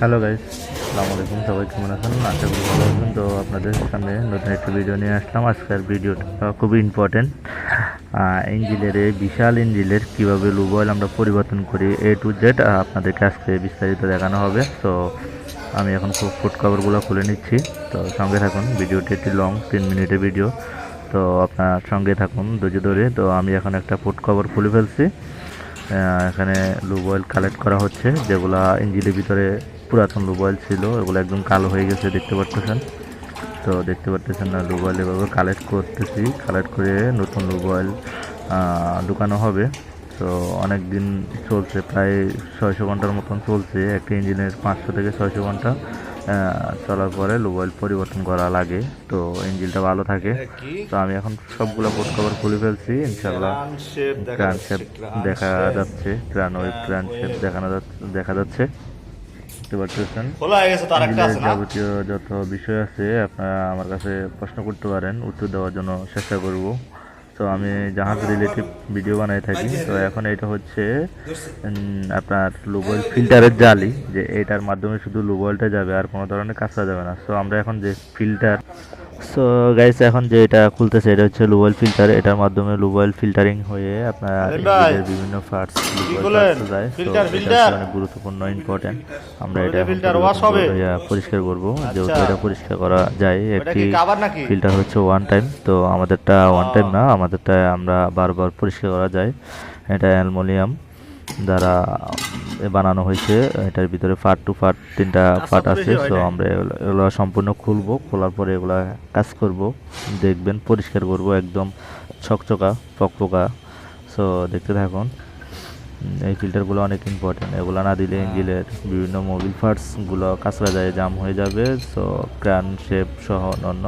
Hello guys আসসালামু আলাইকুম সবাই কেমন আছেন? আশা করি ভালো আছেন। তো আপনাদের সামনে নতুন একটা ভিডিও নিয়ে আসলাম। আজকের ভিডিওটা খুবই ইম্পর্টেন্ট ইঞ্জিলের এই বিশাল ইঞ্জিলের কীভাবে লুব অয়েল আমরা পরিবর্তন করি এ টু জেড আপনাদেরকে আজকে বিস্তারিত দেখানো হবে। তো আমি এখন খুব ফুড কভারগুলো খুলে নিচ্ছি। তো সঙ্গে থাকুন ভিডিওটি একটি লং তিন মিনিটের ভিডিও তো আপনার সঙ্গে থাকুন ধৈর্য ধরে। তো আমি এখন একটা ফুড কভার খুলে ফেলছি। এখানে লুব অয়েল কালেক্ট করা হচ্ছে, যেগুলা ইঞ্জিলের ভিতরে পুরাতন লুব অয়েল ছিল ওগুলো একদম কালো হয়ে গেছে দেখতে পাচ্ছেন তো দেখতে পাচ্ছেন না লুব অয়েল এভাবে কালেক্ট করতেছি কালেক্ট করে নতুন লুব অয়েল ঢুকানো হবে। তো অনেক দিন চলছে প্রায় ছয়শো ঘণ্টার মতন চলছে একটা ইঞ্জিনের পাঁচশো থেকে ছয়শো ঘণ্টা চলার পরে লুব পরিবর্তন করা লাগে। তো ইঞ্জিনটা ভালো থাকে। তো আমি এখন সবগুলো পোস্ট কভার খুলে ফেলছি ইনশাল্লাহ ক্রান শেপ দেখা যাচ্ছে ক্রান ওই ক্রান শেপ দেখানো যাচ্ছে দেখা যাচ্ছে। দেখতে পারতেছেন যাবতীয় যত বিষয় আছে আপনারা আমার কাছে প্রশ্ন করতে পারেন উত্তর দেওয়ার জন্য চেষ্টা করব। তো আমি জাহাজ রিলেটিভ ভিডিও বানাই থাকি। তো এখন এটা হচ্ছে আপনার লুবয়েল ফিল্টারের জালি যে এটার মাধ্যমে শুধু লুবয়েলটা যাবে আর কোনো ধরনের কাঁচা যাবে না। তো আমরা এখন যে ফিল্টার সো গাইস এখন যে এটা খুলতেছে এটা হচ্ছে লুবয়েল ফিল্টার এটার মাধ্যমে লুবয়েল ফিল্টারিং হয়ে আপনার বিভিন্ন পার্টস অনেক গুরুত্বপূর্ণ ইম্পর্টেন্ট আমরা এটা পরিষ্কার করব। যেহেতু আচ্ছা। এটা পরিষ্কার করা যায় একটি ফিল্টার হচ্ছে ওয়ান টাইম তো আমাদেরটা ওয়ান টাইম না আমাদেরটা আমরা বারবার পরিষ্কার করা যায়। এটা অ্যালমোনিয়াম। দ্বারা বানানো হয়েছে। এটার ভিতরে ফাট টু ফাট তিনটা ফাট আছে। হয় তো আমরা এগুলো সম্পূর্ণ খুলবো। খোলার পরে এগুলা কাজ করব। দেখবেন পরিষ্কার করব একদম ছকচকা পকপকা। সো দেখতে থাকুন। এই ফিল্টারগুলো অনেক ইম্পর্টেন্ট এগুলো না দিলে ইঞ্জিনের বিভিন্ন মোবিল পার্টসগুলো কাঁচরা যায় জাম হয়ে যাবে। সো ক্রান শেপ সহ অন্যান্য।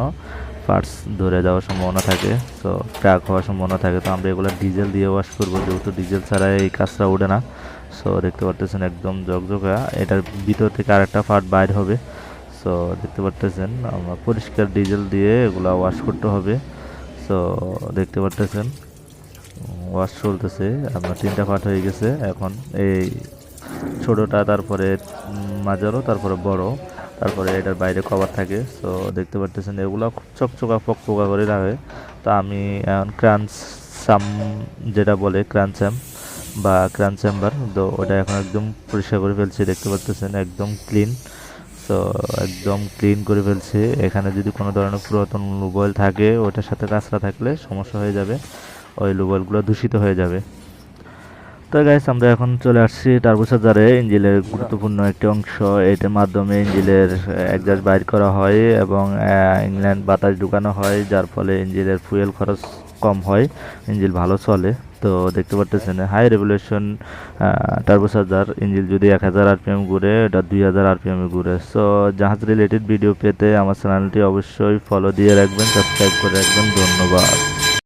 পার্টস ধরে যাওয়ার সম্ভাবনা থাকে সো ক্র্যাক হওয়ার সম্ভাবনা থাকে, তো আমরা এগুলো ডিজেল দিয়ে ওয়াশ করব, যেহেতু ডিজেল ছাড়া এই কাজটা ওঠে না। সো দেখতে পারতেছেন একদম জকজকা এটার ভিতর থেকে আরেকটা পার্ট বাইর হবে। সো দেখতে পারতেছেন, আমরা পরিষ্কার ডিজেল দিয়ে এগুলা ওয়াশ করতে হবে। সো দেখতে পারতেছেন ওয়াশ চলতেছে আপনার তিনটা পার্ট হয়ে গেছে। এখন এই ছোটোটা, তারপরে মাঝারো, তারপরে বড়। তারপরে এটার বাইরে কভার থাকে। সো দেখতে পারতেছেন, এগুলো চকচকা পকপকা করে রাখে তো আমি ক্রাঞ্চ সাম যেটা বলে ক্রাঞ্চাম বা ক্রাঞ্চ চেম্বার তো ওটা এখন একদম পরিষ্কার করে ফেলছি, দেখতে পারতেছেন, একদম ক্লিন তো একদম ক্লিন করে ফেলছি। এখানে যদি কোনো ধরনের পুরাতন লুবয়েল থাকে, ওটার সাথে কাঁচরা থাকলে সমস্যা হয়ে যাবে। ওই লুবয়েলগুলো দূষিত হয়ে যাবে। তো গাইস আমরা এখন চলে আসছি টার্বোসাজারে ইঞ্জিনের গুরুত্বপূর্ণ একটি অংশ। এটার মাধ্যমে ইঞ্জিনের একজাস্ট বাইর করা হয় এবং ইংল্যান্ড বাতাস ঢুকানো হয়, যার ফলে ইঞ্জিনের ফুয়েল খরচ কম হয়। ইঞ্জিন ভালো চলে। তো দেখতে পারতেছেন হাই রেভুলেশন টার্বোসাজার ইঞ্জিন যদি এক হাজার আরপিএম ঘুরে, এটা দুই হাজার আরপিএমে ঘুরে। সো জাহাজ রিলেটেড ভিডিও পেতে আমার চ্যানেলটি অবশ্যই ফলো দিয়ে রাখবেন সাবস্ক্রাইব করে রাখবেন। ধন্যবাদ।